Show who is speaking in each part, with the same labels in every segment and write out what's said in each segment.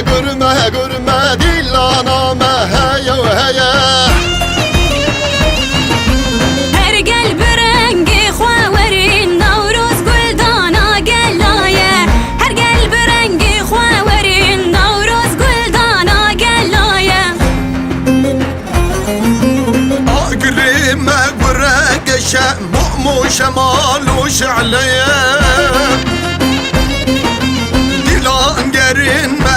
Speaker 1: görünme görünme dillaname heye heye
Speaker 2: Her gel bir rengi xwaverin Navruz guldana gel laye. Her gel bir rengi xwaverin Navruz guldana gel laye.
Speaker 1: Agrime bir rengi şemu'mu şemalu şe'leye Dilan gerin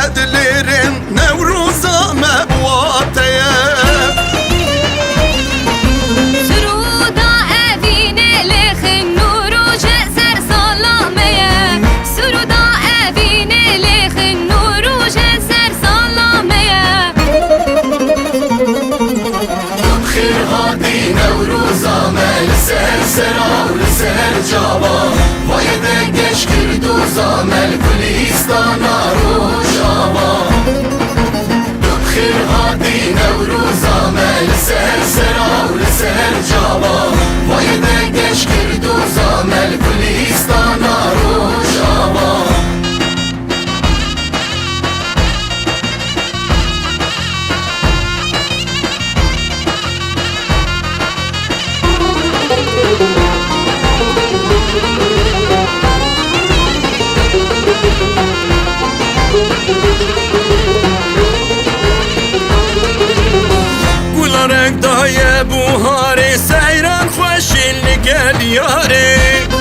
Speaker 1: زامل گلیستانا رو جاوا دخیر هادی نورو
Speaker 3: gel yâre